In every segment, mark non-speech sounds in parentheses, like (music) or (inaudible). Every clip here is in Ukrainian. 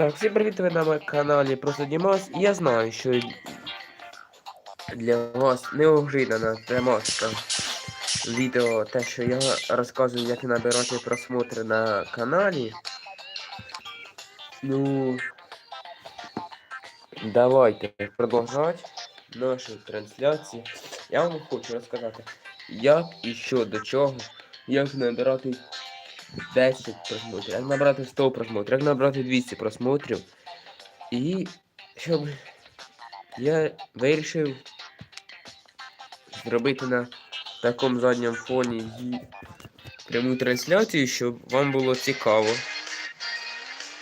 Так, всім привіт, ви на моєму каналі Просто Дімас. І я знаю, що для вас неожиданна тематика відео, те, що я розказую, як набирати просмотри на каналі. Ну, давайте продовжувати нашу трансляцію. Я вам хочу розказати, як і що до чого, як набирати 10 просмотрів, як набрати 100 просмотрів, як набрати 200 просмотрів. І щоб я вирішив зробити на такому задньому фоні пряму трансляцію, щоб вам було цікаво.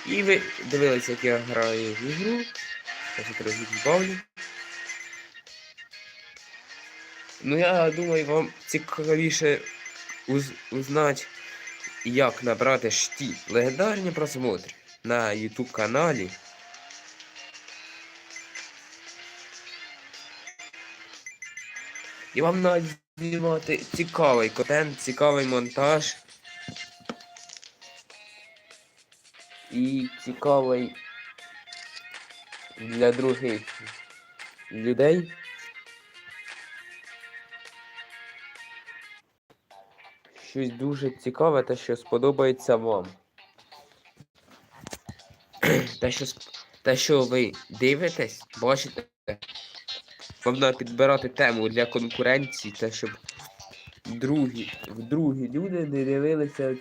І ви дивилися, як я граю в ігру. Я трохи збавлю. Ну я думаю, вам цікавіше уз узнати, як набрати ж ті легендарні просмотри на YouTube каналі. І вам навіть знімати цікавий контент, цікавий монтаж. І цікавий для других людей. Щось дуже цікаве, те, що сподобається вам. те, що, те, що ви дивитесь, бачите, вам треба підбирати тему для конкуренції, те, щоб другі, другі люди не дивилися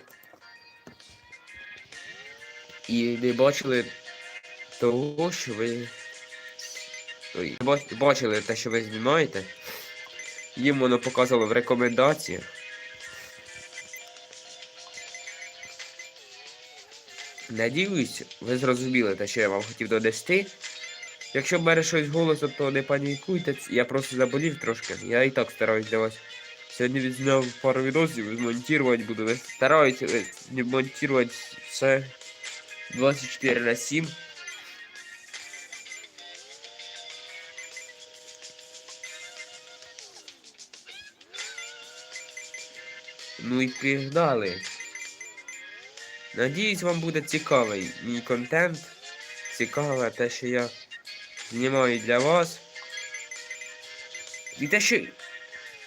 і не бачили того, що ви. Ой, бачили те, що ви знімаєте. Їм воно показало в рекомендаціях. Надіюсь, ви зрозуміли те, що я вам хотів донести. Якщо в мене щось голосом, то не панікуйте, я просто заболів трошки. Я і так стараюсь для вас. Сьогодні відзняв пару відосів, змонтувати буду. Стараюсь монтувати все 24 на 7. Ну і пігнали. Надіюсь, вам буде цікавий мій контент. Цікаве те, що я знімаю для вас. І те, що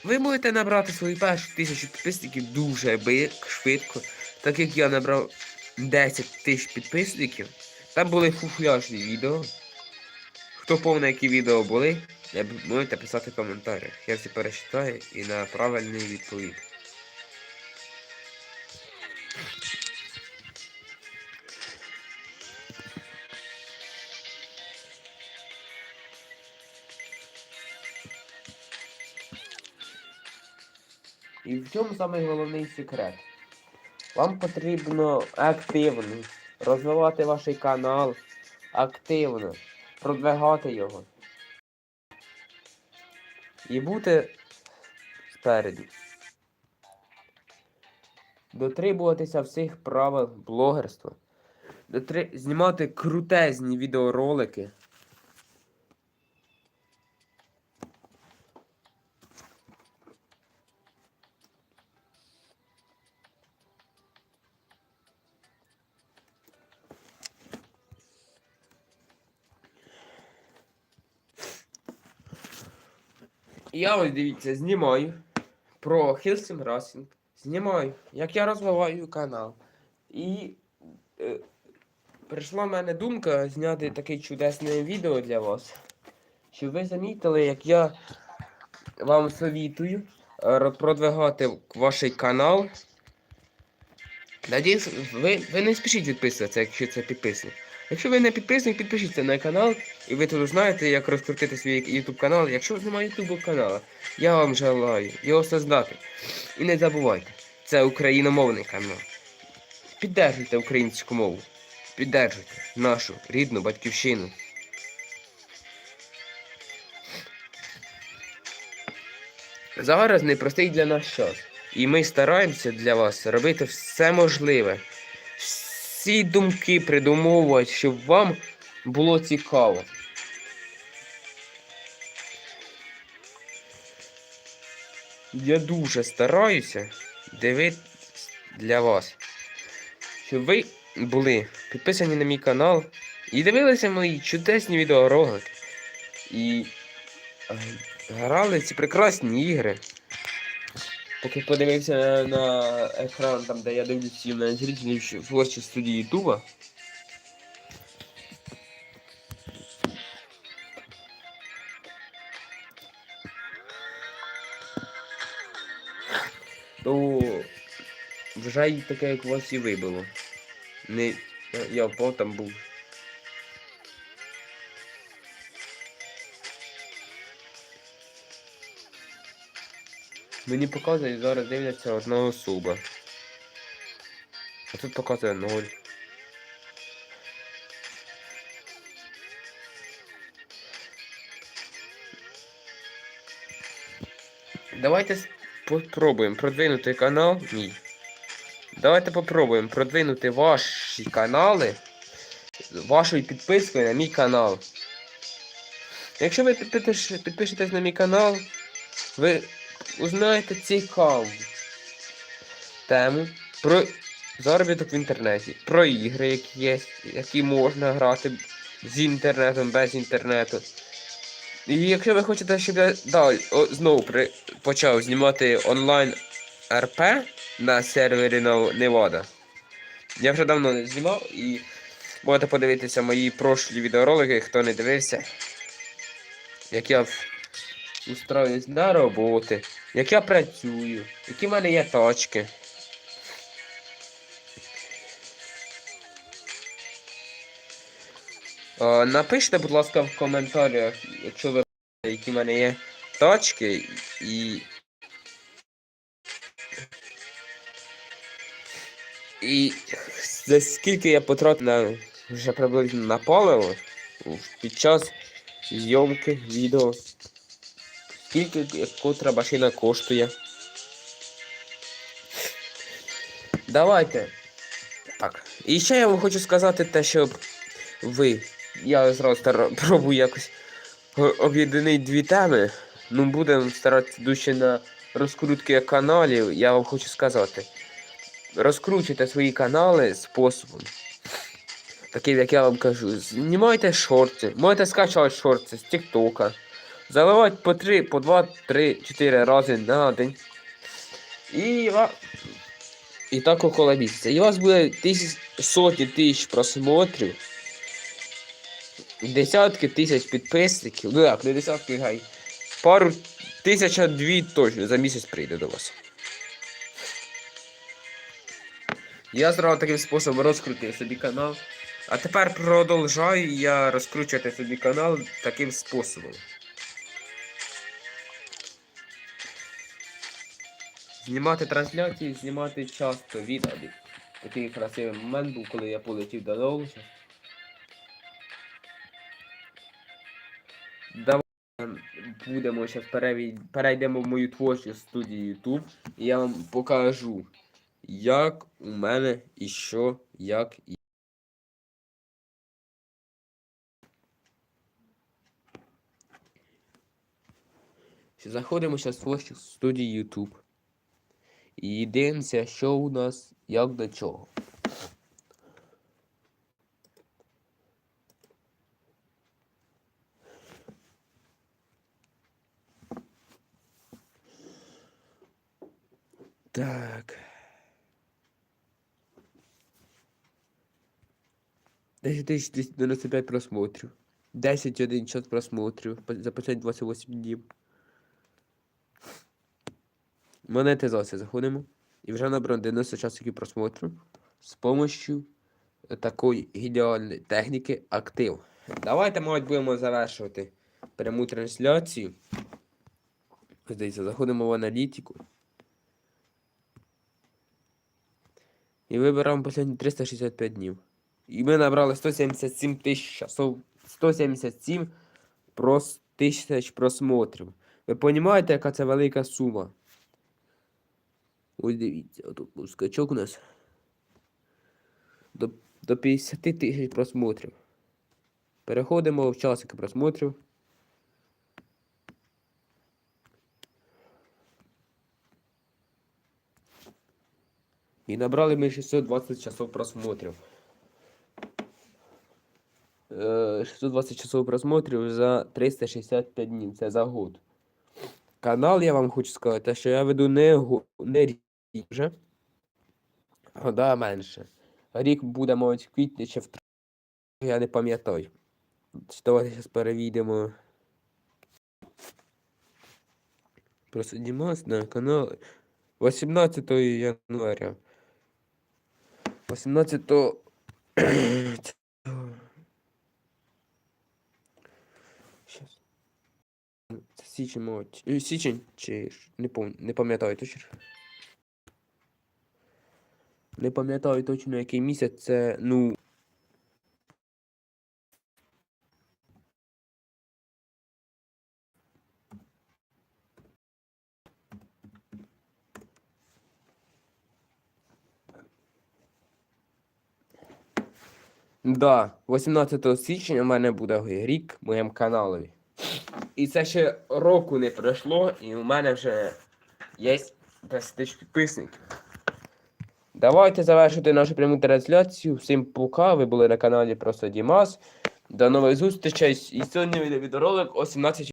ви можете набрати свої перші тисячу підписників дуже швидко. Так як я набрав 10 тисяч підписників. Там були фуфляжні відео. Хто повне, які відео були, можете писати в коментарях. Я всі перечитаю і на правильний відповідь. І в чому головний секрет? Вам потрібно активно розвивати ваш канал, активно продвигати його. І бути спереді. Дотримуватися всіх правил блогерства. Дотри... Знімати крутезні відеоролики. Я ось дивіться, знімаю про Хілсім Расінг. Знімаю, як я розвиваю канал. І е, прийшла в мене думка зняти таке чудесне відео для вас. Щоб ви замітили, як я вам совітую е, продвигати ваш канал. Надіюсь, ви, ви не спішіть відписуватися, якщо це підписник. Якщо ви не підписник, підпишіться на канал, і ви тут знаєте, як розкрутити свій YouTube канал. Якщо немає YouTube каналу, я вам желаю його создати. І не забувайте, це україномовний канал. Піддержуйте українську мову. Піддержуйте нашу рідну батьківщину. Зараз непростий для нас час. І ми стараємося для вас робити все можливе. Всі думки придумовувати, щоб вам було цікаво. Я дуже стараюся дивитися для вас, щоб ви були підписані на мій канал І дивилися мої чудесні відеоролики. І е, грали ці прекрасні ігри. Поки подивився на, екран, там, де я дивлюся на зрителів творчі студії Ютуба. То вже й таке, як вас і вибило. Не, я- я впав там був. Мені показує зараз дивляться одна особа. А тут показує ноль. Давайте с- попробуємо продвинути канал мій. Давайте попробуємо продвинути ваші канали вашою підпискою на мій канал. Якщо ви підпишетесь на мій канал, ви узнаєте цікаву тему про заробіток в інтернеті, про ігри, які є, які можна грати з інтернетом, без інтернету. І якщо ви хочете, щоб я далі о, знову при, почав знімати онлайн РП на сервері Невада, я вже давно не знімав і можете подивитися мої прошлі відеоролики, хто не дивився. Як я устроююсь на роботи, як я працюю, які в мене є точки. Е, Напишіть, будь ласка, в коментарях, якщо ви які в мене є точки і. І за скільки я потратив на вже приблизно на паливо під час зйомки відео. Скільки котра машина коштує. Давайте. Так. І ще я вам хочу сказати те, щоб ви. Я зразу пробую якось об'єднати дві теми. Ну, будемо старатися дужче на розкрутки каналів. Я вам хочу сказати. Розкручуйте свої канали способом. Таким, як я вам кажу, знімайте шорти, можете скачувати шорти з Тіктока. Заливати по 3, по 2, 3, 4 рази на день. І, і так около місяця. І у вас буде тисяч, сотні тисяч просмотрів. Десятки тисяч підписників. Ну як, не десятки, гай. Пару тисяча дві точно за місяць прийде до вас. Я зразу таким способом розкрутив собі канал. А тепер продовжаю я розкручувати собі канал таким способом. Знімати трансляції, знімати часто відео. Такий красивий момент був, коли я полетів до Лоуса. Давай ем, будемо зараз перейдемо в мою творчу студію YouTube і я вам покажу, як у мене і що, як і. Заходимо зараз в творчу студію YouTube. І дивимося, що у нас, як до чого. Так. 10 295 просмотрів. 10 один час просмотрів за последні 28 днів. Монетизація заходимо. І вже набрано 90 часиків просмотру з допомогою такої ідеальної техніки актив. Давайте, мабуть, будемо завершувати пряму трансляцію. Здається, заходимо в аналітику. І вибираємо останні 365 днів. І ми набрали 177 тисяч часов. 177 тисяч просмотрів. Ви розумієте, яка це велика сума? Ось дивіться, отут скачок у нас. До, до 50 тисяч просмотрів. Переходимо в часики просмотрів. І набрали ми 620 часов просмотрів. е, 620 часов просмотрів за 365 днів. Це за год. Канал, я вам хочу сказати, що я веду не, не рік вже. Года менше. Рік буде, мабуть, в квітні чи в я не пам'ятаю. Давайте зараз перевійдемо. Просто Дімас на канал 18 января. 18 (clears throat) Щас. Січень, мабуть. е, Січень чи не пам'ятаю, не пам'ятаю точно. Не пам'ятаю точно який місяць це, ну. Да, 18 січня у мене буде рік моєму каналові. І це ще року не пройшло, і у мене вже є 10 тисяч підписників. Давайте завершити нашу пряму трансляцію. Всім пока. Ви були на каналі Просто Дімас. До нових зустрічей. І сьогодні відеоролик о 17